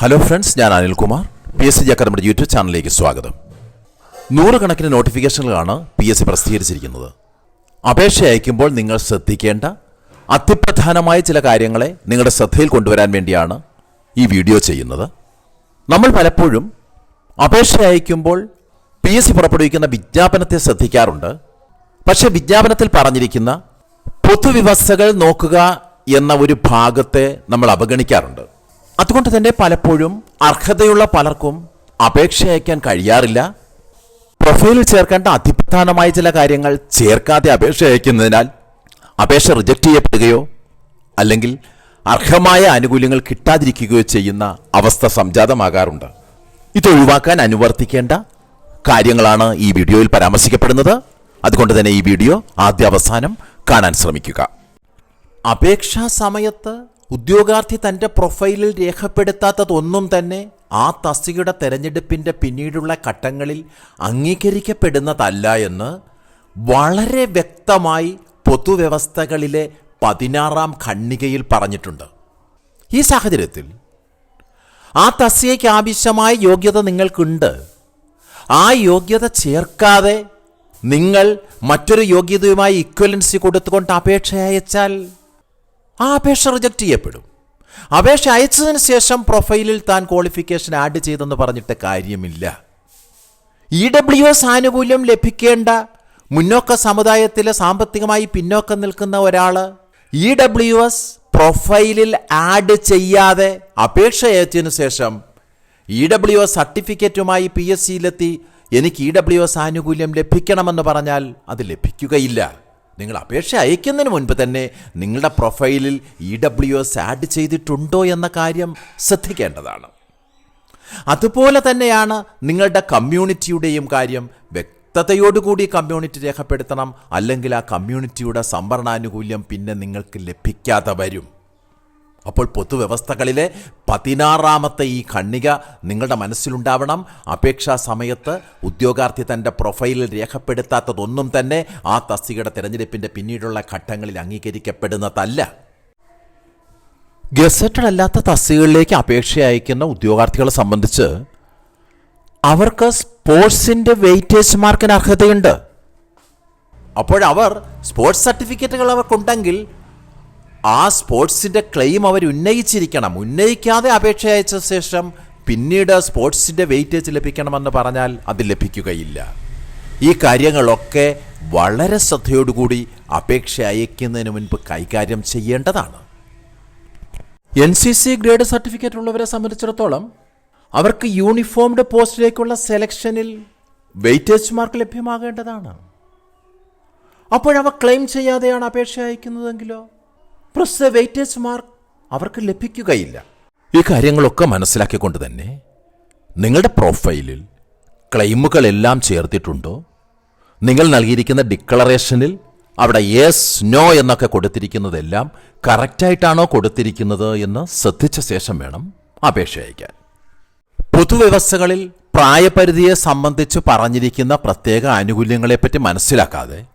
Hello friends ഞാൻ Anilkumar P S C അക്കാദമിയുടെ YouTube ചാനലിലേക്ക് സ്വാഗതം. നൂറുകണക്കിന് നോട്ടിഫിക്കേഷനുകളാണ് പി എസ് സി പ്രസിദ്ധീകരിച്ചിരിക്കുന്നത്. അപേക്ഷ അയക്കുമ്പോൾ നിങ്ങൾ ശ്രദ്ധിക്കേണ്ട അതിപ്രധാനമായ ചില കാര്യങ്ങളെ നിങ്ങളുടെ ശ്രദ്ധയിൽ കൊണ്ടുവരാൻ വേണ്ടിയാണ് ഈ വീഡിയോ ചെയ്യുന്നത്. നമ്മൾ പലപ്പോഴും അപേക്ഷ അയക്കുമ്പോൾ പി എസ് സി പുറപ്പെടുവിക്കുന്ന വിജ്ഞാപനത്തെ ശ്രദ്ധിക്കാറുണ്ട്. പക്ഷേ വിജ്ഞാപനത്തിൽ പറഞ്ഞിരിക്കുന്ന പൊതുവ്യവസ്ഥകൾ നോക്കുക എന്ന ഒരു ഭാഗത്തെ നമ്മൾ അവഗണിക്കാറുണ്ട്. അതുകൊണ്ട് തന്നെ പലപ്പോഴും അർഹതയുള്ള പലർക്കും അപേക്ഷ അയക്കാൻ കഴിയാറില്ല. പ്രൊഫൈലിൽ ചേർക്കേണ്ട അതിപ്രധാനമായ ചില കാര്യങ്ങൾ ചേർക്കാതെ അപേക്ഷ അയക്കുന്നതിനാൽ അപേക്ഷ റിജക്റ്റ് ചെയ്യപ്പെടുകയോ അല്ലെങ്കിൽ അർഹമായ ആനുകൂല്യങ്ങൾ കിട്ടാതിരിക്കുകയോ ചെയ്യുന്ന അവസ്ഥ സംജാതമാകാറുണ്ട്. ഇതൊഴിവാക്കാൻ അനുവർത്തിക്കേണ്ട കാര്യങ്ങളാണ് ഈ വീഡിയോയിൽ പരാമർശിക്കപ്പെടുന്നത്. അതുകൊണ്ട് തന്നെ ഈ വീഡിയോ ആദ്യ അവസാനം കാണാൻ ശ്രമിക്കുക. അപേക്ഷാ സമയത്ത് ഉദ്യോഗാർത്ഥി തന്റെ പ്രൊഫൈലിൽ രേഖപ്പെടുത്താത്തതൊന്നും തന്നെ ആ തസ്തികയുടെ തെരഞ്ഞെടുപ്പിന്റെ പിന്നീടുള്ള ഘട്ടങ്ങളിൽ അംഗീകരിക്കപ്പെടുന്നതല്ല എന്ന് വളരെ വ്യക്തമായി പൊതുവ്യവസ്ഥകളിലെ പതിനാറാം ഖണ്ണികയിൽ പറഞ്ഞിട്ടുണ്ട്. ഈ സാഹചര്യത്തിൽ ആ തസ്തികയ്ക്ക് ആവശ്യമായ യോഗ്യത നിങ്ങൾക്കുണ്ട്. ആ യോഗ്യത ചേർക്കാതെ നിങ്ങൾ മറ്റൊരു യോഗ്യതയുമായി ഇക്വലൻസി കൊടുത്തുകൊണ്ട് അപേക്ഷ അയച്ചാൽ ആ അപേക്ഷ റിജക്റ്റ് ചെയ്യപ്പെടും. അപേക്ഷ അയച്ചതിന് ശേഷം പ്രൊഫൈലിൽ താൻ ക്വാളിഫിക്കേഷൻ ആഡ് ചെയ്തെന്ന് പറഞ്ഞിട്ട് കാര്യമില്ല. ഇ ഡബ്ല്യു എസ് ആനുകൂല്യം ലഭിക്കേണ്ട മുന്നോക്ക സമുദായത്തിലെ സാമ്പത്തികമായി പിന്നോക്കം നിൽക്കുന്ന ഒരാൾ ഇ ഡബ്ല്യു എസ് പ്രൊഫൈലിൽ ആഡ് ചെയ്യാതെ അപേക്ഷ അയച്ചതിനു ശേഷം ഇ ഡബ്ല്യു എസ് സർട്ടിഫിക്കറ്റുമായി പി എസ് സിയിലെത്തി എനിക്ക് ഇ ഡബ്ല്യു എസ് ആനുകൂല്യം ലഭിക്കണമെന്ന് പറഞ്ഞാൽ അത് ലഭിക്കുകയില്ല. നിങ്ങൾ അപേക്ഷ അയക്കുന്നതിന് മുൻപ് തന്നെ നിങ്ങളുടെ പ്രൊഫൈലിൽ ഇ ഡബ്ല്യു എസ് ആഡ് ചെയ്തിട്ടുണ്ടോ എന്ന കാര്യം ശ്രദ്ധിക്കേണ്ടതാണ്. അതുപോലെ തന്നെയാണ് നിങ്ങളുടെ കമ്മ്യൂണിറ്റിയുടെയും കാര്യം വ്യക്തതയോടുകൂടി കമ്മ്യൂണിറ്റി രേഖപ്പെടുത്തണം. അല്ലെങ്കിൽ ആ കമ്മ്യൂണിറ്റിയുടെ സംവരണാനുകൂല്യം പിന്നെ നിങ്ങൾക്ക് ലഭിക്കാതെ വരും. അപ്പോൾ പൊതുവ്യവസ്ഥകളിലെ പതിനാറാമത്തെ ഈ ഖണ്ണിക നിങ്ങളുടെ മനസ്സിലുണ്ടാവണം. അപേക്ഷാ സമയത്ത് ഉദ്യോഗാർത്ഥി തന്റെ പ്രൊഫൈലിൽ രേഖപ്പെടുത്താത്തതൊന്നും തന്നെ ആ തസ്തികയുടെ തിരഞ്ഞെടുപ്പിന്റെ പിന്നീടുള്ള ഘട്ടങ്ങളിൽ അംഗീകരിക്കപ്പെടുന്നതല്ല. ഗസറ്റഡ് അല്ലാത്ത തസ്തികകളിലേക്ക് അപേക്ഷ അയക്കുന്ന ഉദ്യോഗാർത്ഥികളെ സംബന്ധിച്ച് അവർക്ക് സ്പോർട്സിന്റെ വെയിറ്റേജ് മാർക്കിന് അർഹതയുണ്ട്. അപ്പോഴവർ സ്പോർട്സ് സർട്ടിഫിക്കറ്റുകൾ അവർക്കുണ്ടെങ്കിൽ ആ സ്പോർട്സിന്റെ ക്ലെയിം അവർ ഉന്നയിച്ചിരിക്കണം. ഉന്നയിക്കാതെ അപേക്ഷ അയച്ച ശേഷം പിന്നീട് സ്പോർട്സിന്റെ വെയിറ്റേജ് ലഭിക്കണമെന്ന് പറഞ്ഞാൽ അത് ലഭിക്കുകയില്ല. ഈ കാര്യങ്ങളൊക്കെ വളരെ ശ്രദ്ധയോടുകൂടി അപേക്ഷ അയക്കുന്നതിന് മുൻപ് കൈകാര്യം ചെയ്യേണ്ടതാണ്. N C C grade certificate ഉള്ളവരെ സംബന്ധിച്ചിടത്തോളം അവർക്ക് യൂണിഫോംഡ് പോസ്റ്റിലേക്കുള്ള സെലക്ഷനിൽ വെയിറ്റേജ് മാർക്ക് ലഭ്യമാകേണ്ടതാണ്. അപ്പോഴവ ക്ലെയിം ചെയ്യാതെയാണ് അപേക്ഷ അയക്കുന്നതെങ്കിലോ? പ്രസ് വെയിറ്റേജ് അവർക്ക് ലഭിക്കുകയില്ല. ഈ കാര്യങ്ങളൊക്കെ മനസ്സിലാക്കിക്കൊണ്ട് തന്നെ നിങ്ങളുടെ പ്രൊഫൈലിൽ ക്ലെയിമുകളെല്ലാം ചേർത്തിട്ടുണ്ടോ? നിങ്ങൾ നൽകിയിരിക്കുന്ന ഡിക്ലറേഷനിൽ അവിടെ യെസ് നോ എന്നൊക്കെ കൊടുത്തിരിക്കുന്നതെല്ലാം കറക്റ്റായിട്ടാണോ കൊടുത്തിരിക്കുന്നത് എന്ന് ശ്രദ്ധിച്ച ശേഷം വേണം അപേക്ഷ അയക്കാൻ. പൊതുവ്യവസ്ഥകളിൽ പ്രായപരിധിയെ സംബന്ധിച്ച് പറഞ്ഞിരിക്കുന്ന പ്രത്യേക ആനുകൂല്യങ്ങളെപ്പറ്റി മനസ്സിലാക്കാതെ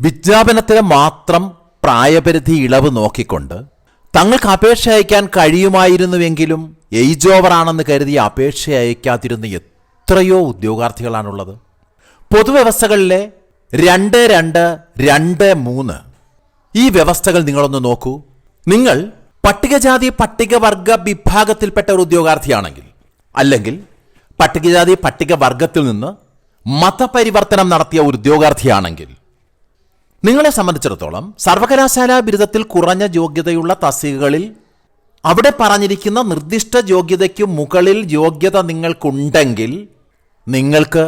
വിജ്ഞാപനത്തിന് മാത്രം പ്രായപരിധി ഇളവ് നോക്കിക്കൊണ്ട് തങ്ങൾക്ക് അപേക്ഷ അയക്കാൻ കഴിയുമായിരുന്നുവെങ്കിലും ഏജ് ഓവർ ആണെന്ന് കരുതി അപേക്ഷ അയക്കാതിരുന്ന എത്രയോ ഉദ്യോഗാർത്ഥികളാണുള്ളത്. പൊതുവ്യവസ്ഥകളിലെ രണ്ട് രണ്ട് രണ്ട് മൂന്ന്. ഈ വ്യവസ്ഥകൾ നിങ്ങളൊന്ന് നോക്കൂ. നിങ്ങൾ പട്ടികജാതി പട്ടികവർഗ വിഭാഗത്തിൽപ്പെട്ട ഒരു ഉദ്യോഗാർത്ഥിയാണെങ്കിൽ അല്ലെങ്കിൽ പട്ടികജാതി പട്ടികവർഗത്തിൽ നിന്ന് മതപരിവർത്തനം നടത്തിയ ഒരു ഉദ്യോഗാർത്ഥിയാണെങ്കിൽ നിങ്ങളെ സംബന്ധിച്ചിടത്തോളം സർവകലാശാല ബിരുദത്തിൽ കുറഞ്ഞ യോഗ്യതയുള്ള തസ്തികകളിൽ അവിടെ പറഞ്ഞിരിക്കുന്ന നിർദ്ദിഷ്ട യോഗ്യതയ്ക്ക് മുകളിൽ യോഗ്യത നിങ്ങൾക്കുണ്ടെങ്കിൽ നിങ്ങൾക്ക്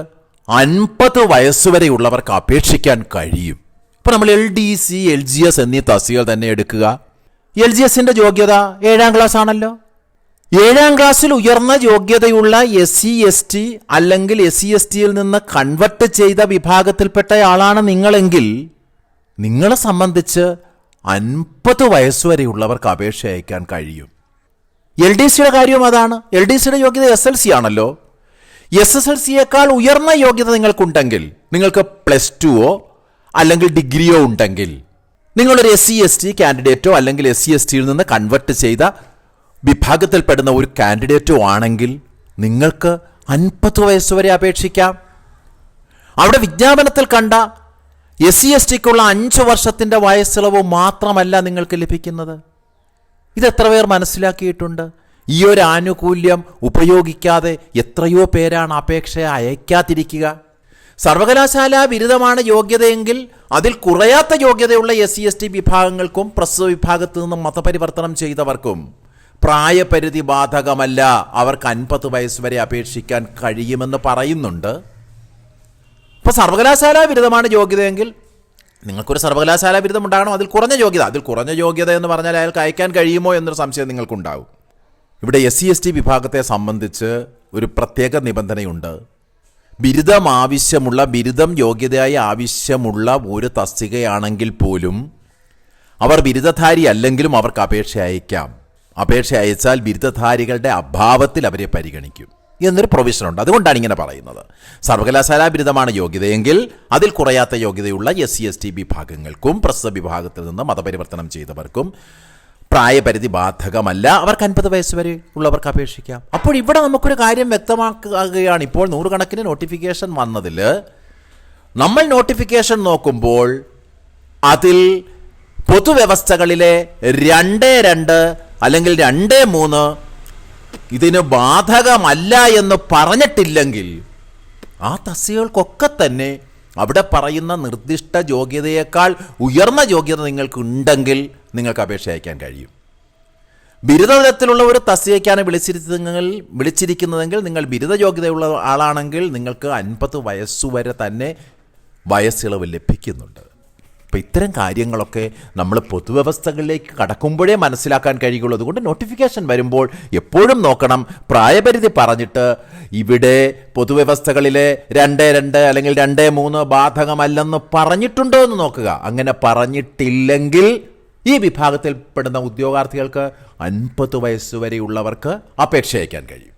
അൻപത് വയസ്സുവരെയുള്ളവർക്ക് അപേക്ഷിക്കാൻ കഴിയും. ഇപ്പം നമ്മൾ L D C L G S എന്നീ തസ്തികകൾ തന്നെ എടുക്കുക. എൽ ജി എസിന്റെ യോഗ്യത ഏഴാം ക്ലാസ് ആണല്ലോ ഏഴാം ക്ലാസ്സിൽ ഉയർന്ന യോഗ്യതയുള്ള എസ് സി എസ് ടി അല്ലെങ്കിൽ എസ് സി എസ് ടിയിൽ നിന്ന് കൺവെർട്ട് ചെയ്ത വിഭാഗത്തിൽപ്പെട്ട ആളാണ് നിങ്ങളെങ്കിൽ നിങ്ങളെ സംബന്ധിച്ച് അൻപത് വയസ്സുവരെയുള്ളവർക്ക് അപേക്ഷ അയക്കാൻ കഴിയും. എൽ ഡി സിയുടെ കാര്യവും അതാണ്. എൽ ഡി സിയുടെ യോഗ്യത എസ് എൽ സി ആണല്ലോ. എസ് എസ് എൽ സിയേക്കാൾ ഉയർന്ന യോഗ്യത നിങ്ങൾക്കുണ്ടെങ്കിൽ നിങ്ങൾക്ക് പ്ലസ് ടുവോ അല്ലെങ്കിൽ ഡിഗ്രിയോ ഉണ്ടെങ്കിൽ നിങ്ങളൊരു എസ് സി എസ് ടി കാൻഡിഡേറ്റോ അല്ലെങ്കിൽ എസ് സി എസ് ടിയിൽ നിന്ന് കൺവെർട്ട് ചെയ്ത വിഭാഗത്തിൽപ്പെടുന്ന ഒരു കാൻഡിഡേറ്റോ ആണെങ്കിൽ നിങ്ങൾക്ക് അൻപത് വയസ്സുവരെ അപേക്ഷിക്കാം. അവിടെ വിജ്ഞാപനത്തിൽ കണ്ട എസ് സി എസ് ടിക്കുള്ള അഞ്ച് വർഷത്തിന്റെ വയസ്സിളവ് മാത്രമല്ല നിങ്ങൾക്ക് ലഭിക്കുന്നത്. ഇതെത്ര പേർ മനസ്സിലാക്കിയിട്ടുണ്ട്? ഈ ഒരു ആനുകൂല്യം ഉപയോഗിക്കാതെ എത്രയോ പേരാണ് അപേക്ഷ അയക്കാതിരിക്കുക. സർവകലാശാല ബിരുദമാണ് യോഗ്യതയെങ്കിൽ അതിൽ കുറയാത്ത യോഗ്യതയുള്ള എസ് സി എസ് ടി വിഭാഗങ്ങൾക്കും പ്രസ്തുത വിഭാഗത്തു നിന്നും മതപരിവർത്തനം ചെയ്തവർക്കും പ്രായപരിധി ബാധകമല്ല. അവർക്ക് അൻപത് വയസ്സ് വരെ അപേക്ഷിക്കാൻ കഴിയുമെന്ന് പറയുന്നുണ്ട്. ഇപ്പോൾ സർവകലാശാല ബിരുദമാണ് യോഗ്യതയെങ്കിൽ നിങ്ങൾക്കൊരു സർവകലാശാല ബിരുദം ഉണ്ടാകണം അതിൽ കുറഞ്ഞ യോഗ്യത. അതിൽ കുറഞ്ഞ യോഗ്യത എന്ന് പറഞ്ഞാൽ അയാൾക്ക് അയക്കാൻ കഴിയുമോ എന്നൊരു സംശയം നിങ്ങൾക്കുണ്ടാവും ഇവിടെ എസ് സി എസ് ടി വിഭാഗത്തെ സംബന്ധിച്ച് ഒരു പ്രത്യേക നിബന്ധനയുണ്ട്. ബിരുദം ആവശ്യമുള്ള ബിരുദം യോഗ്യതയായി ആവശ്യമുള്ള ഒരു തസ്തികയാണെങ്കിൽ പോലും അവർ ബിരുദധാരി അല്ലെങ്കിലും അവർക്ക് അപേക്ഷ അയക്കാം. അപേക്ഷ അയച്ചാൽ ബിരുദധാരികളുടെ അഭാവത്തിൽ അവരെ പരിഗണിക്കും. എന്നൊരു പ്രൊവിഷനുണ്ട് അതുകൊണ്ടാണ് ഇങ്ങനെ പറയുന്നത്. സർവകലാശാല ബിരുദമാണ് യോഗ്യതയെങ്കിൽ അതിൽ കുറയാത്ത യോഗ്യതയുള്ള എസ് സി എസ് ടി വിഭാഗങ്ങൾക്കും പ്രസ്തുത വിഭാഗത്തിൽ നിന്ന് മതപരിവർത്തനം ചെയ്തവർക്കും പ്രായപരിധി ബാധകമല്ല. അവർക്ക് അൻപത് വയസ്സ് വരെ ഉള്ളവർക്ക് അപേക്ഷിക്കാം. അപ്പോൾ ഇവിടെ നമുക്കൊരു കാര്യം വ്യക്തമാക്കുകയാണ്. ഇപ്പോൾ നൂറുകണക്കിന് നോട്ടിഫിക്കേഷൻ വന്നതിൽ നമ്മൾ നോട്ടിഫിക്കേഷൻ നോക്കുമ്പോൾ അതിൽ പൊതുവ്യവസ്ഥകളിലെ രണ്ട് രണ്ട് അല്ലെങ്കിൽ രണ്ട് മൂന്ന് ഇതിന് ബാധകമല്ല എന്ന് പറഞ്ഞിട്ടില്ലെങ്കിൽ ആ തസ്തികകൾക്കൊക്കെ തന്നെ അവിടെ പറയുന്ന നിർദ്ദിഷ്ട യോഗ്യതയേക്കാൾ ഉയർന്ന യോഗ്യത നിങ്ങൾക്ക് ഉണ്ടെങ്കിൽ നിങ്ങൾക്ക് അപേക്ഷ അയക്കാൻ കഴിയും. ബിരുദതലത്തിലുള്ള ഒരു തസ്തികയ്ക്കാണ് വിളിച്ചിരിക്കുന്നതെങ്കിൽ വിളിച്ചിരിക്കുന്നതെങ്കിൽ നിങ്ങൾ ബിരുദ യോഗ്യതയുള്ള ആളാണെങ്കിൽ നിങ്ങൾക്ക് അൻപത് വയസ്സുവരെ തന്നെ വയസ്സിളവ് ലഭിക്കുന്നുണ്ട്. അപ്പോൾ ഇത്തരം കാര്യങ്ങളൊക്കെ നമ്മൾ പൊതുവ്യവസ്ഥകളിലേക്ക് കടക്കുമ്പോഴേ മനസ്സിലാക്കാൻ കഴിയുള്ളൂ. അതുകൊണ്ട് നോട്ടിഫിക്കേഷൻ വരുമ്പോൾ എപ്പോഴും നോക്കണം. പ്രായപരിധി പറഞ്ഞിട്ട് ഇവിടെ പൊതുവ്യവസ്ഥകളിലെ രണ്ട് രണ്ട് അല്ലെങ്കിൽ രണ്ട് മൂന്ന് ബാധകമല്ലെന്ന് പറഞ്ഞിട്ടുണ്ടോ എന്ന് നോക്കുക. അങ്ങനെ പറഞ്ഞിട്ടില്ലെങ്കിൽ ഈ വിഭാഗത്തിൽപ്പെടുന്ന ഉദ്യോഗാർത്ഥികൾക്ക് അൻപത് വയസ്സ് വരെയുള്ളവർക്ക് അപേക്ഷ അയക്കാൻ കഴിയും.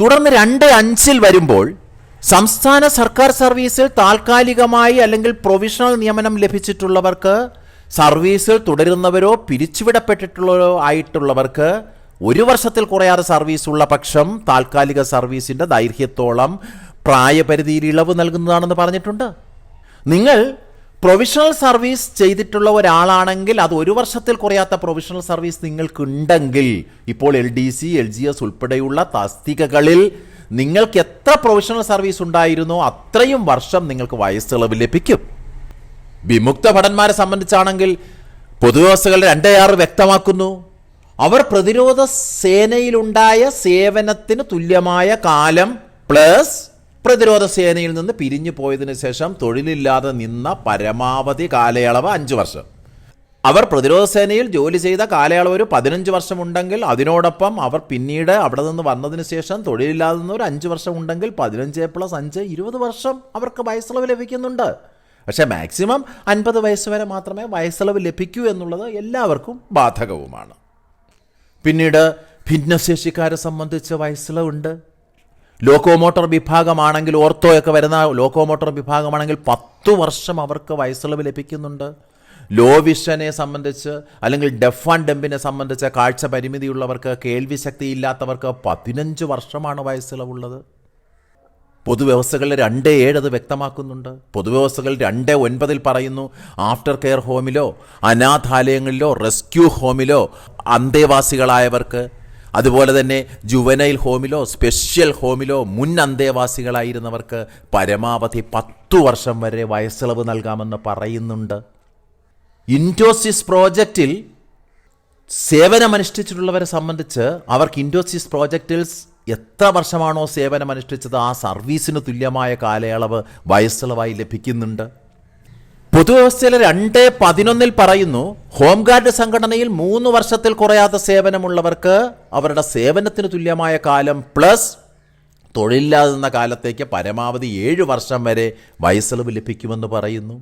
തുടർന്ന് രണ്ട് അഞ്ചിൽ വരുമ്പോൾ സംസ്ഥാന സർക്കാർ സർവീസിൽ താൽക്കാലികമായി അല്ലെങ്കിൽ പ്രൊവിഷണൽ നിയമനം ലഭിച്ചിട്ടുള്ളവർക്ക് സർവീസിൽ തുടരുന്നവരോ പിരിച്ചുവിടപ്പെട്ടിട്ടുള്ളവരോ ആയിട്ടുള്ളവർക്ക് ഒരു വർഷത്തിൽ കുറയാതെ സർവീസ് ഉള്ള പക്ഷം താൽക്കാലിക സർവീസിന്റെ ദൈർഘ്യത്തോളം പ്രായപരിധിയിൽ ഇളവ് നൽകുന്നതാണെന്ന് പറഞ്ഞിട്ടുണ്ട്. നിങ്ങൾ പ്രൊവിഷണൽ സർവീസ് ചെയ്തിട്ടുള്ള ഒരാളാണെങ്കിൽ അത് ഒരു വർഷത്തിൽ കുറയാത്ത പ്രൊവിഷണൽ സർവീസ് നിങ്ങൾക്കുണ്ടെങ്കിൽ ഇപ്പോൾ L D C L G S ഉൾപ്പെടെയുള്ള തസ്തികകളിൽ നിങ്ങൾക്ക് എത്ര പ്രൊഫഷണൽ സർവീസ് ഉണ്ടായിരുന്നോ അത്രയും വർഷം നിങ്ങൾക്ക് വയസ്സിളവ് ലഭിക്കും. വിമുക്ത ഭടന്മാരെ സംബന്ധിച്ചാണെങ്കിൽ പൊതുവ്യവസ്ഥകൾ രണ്ടേ ആറ് വ്യക്തമാക്കുന്നു. അവർ പ്രതിരോധ സേനയിലുണ്ടായ സേവനത്തിന് തുല്യമായ കാലം പ്ലസ് പ്രതിരോധ സേനയിൽ നിന്ന് പിരിഞ്ഞു പോയതിനു ശേഷം തൊഴിലില്ലാതെ നിന്ന പരമാവധി കാലയളവ് അഞ്ച് വർഷം. അവർ പ്രതിരോധ സേനയിൽ ജോലി ചെയ്ത കാലയളവ് ഒരു പതിനഞ്ച് വർഷമുണ്ടെങ്കിൽ അതിനോടൊപ്പം അവർ പിന്നീട് അവിടെ നിന്ന് വന്നതിന് ശേഷം തൊഴിലില്ലാതെ നിന്ന് ഒരു അഞ്ച് വർഷം ഉണ്ടെങ്കിൽ പതിനഞ്ച് പ്ലസ് അഞ്ച് ഇരുപത് വർഷം അവർക്ക് വയസ്സിളവ് ലഭിക്കുന്നുണ്ട്. പക്ഷേ മാക്സിമം അൻപത് വയസ്സ് വരെ മാത്രമേ വയസ്സിളവ് ലഭിക്കൂ എന്നുള്ളത് എല്ലാവർക്കും ബാധകവുമാണ്. പിന്നീട് ഭിന്നശേഷിക്കാരെ സംബന്ധിച്ച് വയസ്സിളവുണ്ട്. ലോക്കോമോട്ടോർ വിഭാഗമാണെങ്കിൽ ഓർത്തോയൊക്കെ വരുന്ന ലോക്കോമോട്ടോർ വിഭാഗമാണെങ്കിൽ പത്തു വർഷം അവർക്ക് വയസ്സിളവ് ലഭിക്കുന്നുണ്ട്. ലോ വിഷനെ സംബന്ധിച്ച് അല്ലെങ്കിൽ ഡെഫ് ആൻഡ് ഡെമ്പിനെ സംബന്ധിച്ച് കാഴ്ച പരിമിതിയുള്ളവർക്ക് കേൾവി ശക്തി ഇല്ലാത്തവർക്ക് പതിനഞ്ച് വർഷമാണ് വയസ്സിളവുള്ളത്. പൊതുവ്യവസ്ഥകളിൽ രണ്ട് ഏഴ് അത് വ്യക്തമാക്കുന്നുണ്ട്. പൊതുവ്യവസ്ഥകൾ രണ്ട് ഒൻപതിൽ പറയുന്നു ആഫ്റ്റർ കെയർ ഹോമിലോ അനാഥാലയങ്ങളിലോ റെസ്ക്യൂ ഹോമിലോ അന്തേവാസികളായവർക്ക്. അതുപോലെ തന്നെ ജുവനൈൽ ഹോമിലോ സ്പെഷ്യൽ ഹോമിലോ മുൻ അന്തേവാസികളായിരുന്നവർക്ക് പരമാവധി പത്തു വർഷം വരെ വയസ്സിളവ് നൽകാമെന്ന് പറയുന്നുണ്ട്. ഇൻഡോസിസ് പ്രോജക്റ്റിൽ സേവനമനുഷ്ഠിച്ചിട്ടുള്ളവരെ സംബന്ധിച്ച് അവർക്ക് ഇൻഡോസിസ് പ്രോജക്റ്റിൽ എത്ര വർഷമാണോ സേവനമനുഷ്ഠിച്ചത്? ആ സർവീസിന് തുല്യമായ കാലയളവ് വയസ്സളവായി ലഭിക്കുന്നുണ്ട്. പൊതുവ്യവസ്ഥയിലെ രണ്ട് പതിനൊന്നിൽ പറയുന്നു ഹോംഗാർഡ് സംഘടനയിൽ മൂന്ന് വർഷത്തിൽ കുറയാത്ത സേവനമുള്ളവർക്ക് അവരുടെ സേവനത്തിന് തുല്യമായ കാലം പ്ലസ് തൊഴിലില്ലാതെന്ന കാലത്തേക്ക് പരമാവധി ഏഴ് വർഷം വരെ വയസ്സിളവ് ലഭിക്കുമെന്ന് പറയുന്നു.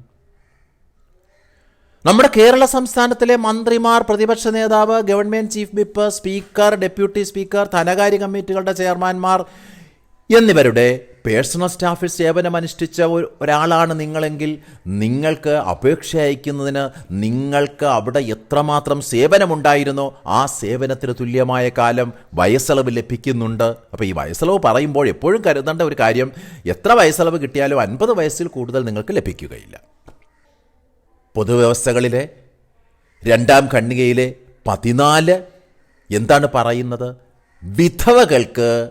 നമ്മുടെ കേരള സംസ്ഥാനത്തിലെ മന്ത്രിമാർ പ്രതിപക്ഷ നേതാവ് government chief whip speaker deputy speaker ധനകാര്യ കമ്മിറ്റികളുടെ ചെയർമാൻമാർ എന്നിവരുടെ പേഴ്സണൽ സ്റ്റാഫിൽ സേവനമനുഷ്ഠിച്ച ഒരു- ഒരാളാണ് നിങ്ങളെങ്കിൽ നിങ്ങൾക്ക് അപേക്ഷ അയക്കുന്നതിന് നിങ്ങൾക്ക് അവിടെ എത്രമാത്രം സേവനമുണ്ടായിരുന്നോ ആ സേവനത്തിന് തുല്യമായ കാലം വയസ്സളവ് ലഭിക്കുന്നുണ്ട്. അപ്പോൾ ഈ വയസ്സളവ് പറയുമ്പോൾ എപ്പോഴും കരുതേണ്ട ഒരു കാര്യം എത്ര വയസ്സളവ് കിട്ടിയാലും അൻപത് വയസ്സിൽ കൂടുതൽ നിങ്ങൾക്ക് ലഭിക്കുകയില്ല. പൊതുവ്യവസ്ഥകളിലെ രണ്ടാം ഖണ്ണികയിലെ പതിനാല് എന്താണ് പറയുന്നത്? വിധവകൾക്ക്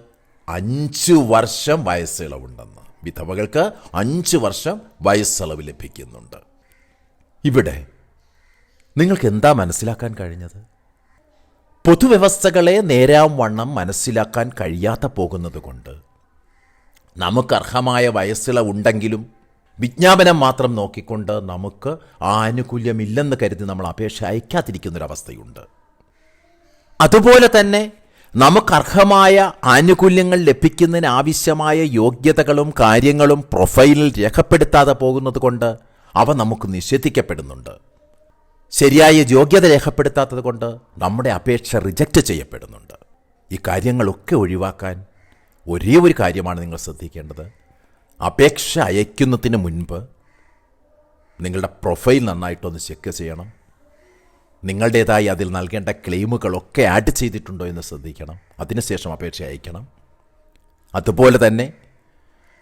അഞ്ച് വർഷം വയസ്സിളവുണ്ടെന്ന്. വിധവകൾക്ക് അഞ്ച് വർഷം വയസ്സിളവ് ലഭിക്കുന്നുണ്ട്. ഇവിടെ നിങ്ങൾക്ക് എന്താ മനസ്സിലാക്കാൻ കഴിഞ്ഞത്? പൊതുവ്യവസ്ഥകളെ നേരാം വണ്ണം മനസ്സിലാക്കാൻ കഴിയാത്ത പോകുന്നത് കൊണ്ട് നമുക്കർഹമായ വയസ്സിളവുണ്ടെങ്കിലും വിജ്ഞാപനം മാത്രം നോക്കിക്കൊണ്ട് നമുക്ക് ആനുകൂല്യമില്ലെന്ന് കരുതി നമ്മൾ അപേക്ഷ അയക്കാതിരിക്കുന്നൊരവസ്ഥയുണ്ട്. അതുപോലെ തന്നെ നമുക്ക് അർഹമായ ആനുകൂല്യങ്ങൾ ലഭിക്കുന്നതിന് ആവശ്യമായ യോഗ്യതകളും കാര്യങ്ങളും പ്രൊഫൈലിൽ രേഖപ്പെടുത്താതെ പോകുന്നത് കൊണ്ട് അവ നമുക്ക് നിഷേധിക്കപ്പെടുന്നുണ്ട്. ശരിയായ യോഗ്യത രേഖപ്പെടുത്താത്തത് കൊണ്ട് നമ്മുടെ അപേക്ഷ റിജക്റ്റ് ചെയ്യപ്പെടുന്നുണ്ട്. ഈ കാര്യങ്ങളൊക്കെ ഒഴിവാക്കാൻ ഒരേ ഒരു കാര്യമാണ് നിങ്ങൾ ശ്രദ്ധിക്കേണ്ടത്. അപേക്ഷ അയക്കുന്നതിന് മുൻപ് നിങ്ങളുടെ പ്രൊഫൈൽ നന്നായിട്ടൊന്ന് ചെക്ക് ചെയ്യണം. നിങ്ങളുടേതായി അതിൽ നൽകേണ്ട ക്ലെയിമുകളൊക്കെ ആഡ് ചെയ്തിട്ടുണ്ടോ എന്ന് ശ്രദ്ധിക്കണം. അതിനുശേഷം അപേക്ഷ അയക്കണം. അതുപോലെ തന്നെ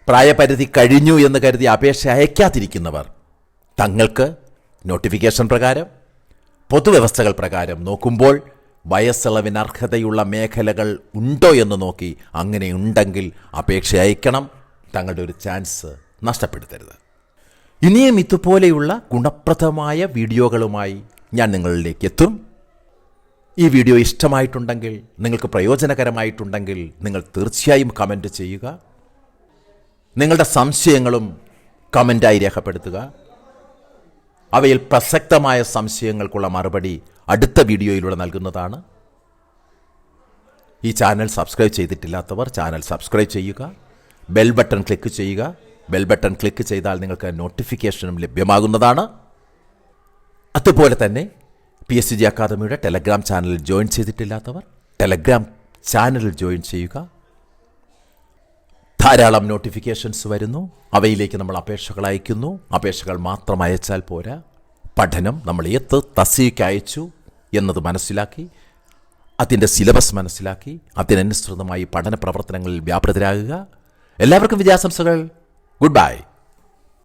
പ്രായപരിധി കഴിഞ്ഞു എന്ന് കരുതി അപേക്ഷ അയക്കാതിരിക്കുന്നവർ തങ്ങൾക്ക് നോട്ടിഫിക്കേഷൻ പ്രകാരം പൊതുവ്യവസ്ഥകൾ പ്രകാരം നോക്കുമ്പോൾ വയസ്സളവിന് അർഹതയുള്ള മേഖലകൾ ഉണ്ടോ എന്ന് നോക്കി അങ്ങനെ ഉണ്ടെങ്കിൽ അപേക്ഷ അയക്കണം. തങ്ങളുടെ ഒരു ചാൻസ് നഷ്ടപ്പെടുത്തരുത്. ഇനിയും ഇതുപോലെയുള്ള ഗുണപ്രദമായ വീഡിയോകളുമായി ഞാൻ നിങ്ങളിലേക്ക് എത്തും. ഈ വീഡിയോ ഇഷ്ടമായിട്ടുണ്ടെങ്കിൽ നിങ്ങൾക്ക് പ്രയോജനകരമായിട്ടുണ്ടെങ്കിൽ നിങ്ങൾ തീർച്ചയായും കമന്റ് ചെയ്യുക. നിങ്ങളുടെ സംശയങ്ങളും കമന്റായി രേഖപ്പെടുത്തുക. അവയിൽ പ്രസക്തമായ സംശയങ്ങൾക്കുള്ള മറുപടി അടുത്ത വീഡിയോയിലൂടെ നൽകുന്നതാണ്. ഈ ചാനൽ സബ്സ്ക്രൈബ് ചെയ്തിട്ടില്ലാത്തവർ ചാനൽ സബ്സ്ക്രൈബ് ചെയ്യുക. ബെൽ ബട്ടൺ ക്ലിക്ക് ചെയ്യുക. ബെൽ ബട്ടൺ ക്ലിക്ക് ചെയ്താൽ നിങ്ങൾക്ക് നോട്ടിഫിക്കേഷനും ലഭ്യമാകുന്നതാണ്. അതുപോലെ തന്നെ പി എസ് സി ജി അക്കാദമിയുടെ ടെലഗ്രാം ചാനൽ ജോയിൻ ചെയ്തിട്ടില്ലാത്തവർ ടെലഗ്രാം ചാനൽ ജോയിൻ ചെയ്യുക. ധാരാളം നോട്ടിഫിക്കേഷൻസ് വരുന്നു. അവയിലേക്ക് നമ്മൾ അപേക്ഷകൾ അയക്കുന്നു. അപേക്ഷകൾ മാത്രം അയച്ചാൽ പോരാ. പഠനം നമ്മൾ ഏത് തസ്തിക്ക് അയച്ചു എന്നത് മനസ്സിലാക്കി. അതിന്റെ സിലബസ് മനസ്സിലാക്കി. അതിനനുസൃതമായി പഠന പ്രവർത്തനങ്ങളിൽ വ്യാപൃതരാകുക. എല്ലാവർക്കും വിദ്യാശംസകൾ ഗുഡ് ബൈ